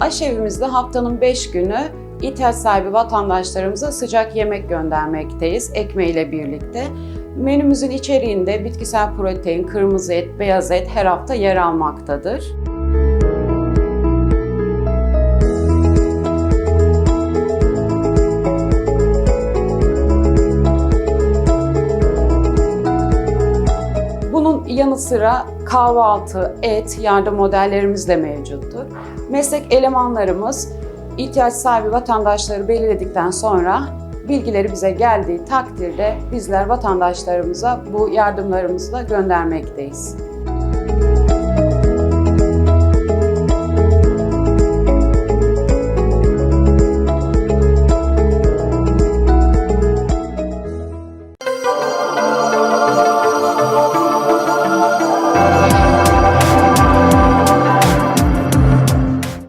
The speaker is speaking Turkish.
Aşevimizde haftanın 5 günü ihtiyaç sahibi vatandaşlarımıza sıcak yemek göndermekteyiz ekmeğiyle birlikte. Menümüzün içeriğinde bitkisel protein, kırmızı et, beyaz et her hafta yer almaktadır. Bunun yanı sıra kahvaltı, et, yardım modellerimiz de mevcuttur. Meslek elemanlarımız ihtiyaç sahibi vatandaşları belirledikten sonra bilgileri bize geldiği takdirde bizler vatandaşlarımıza bu yardımlarımızı da göndermekteyiz.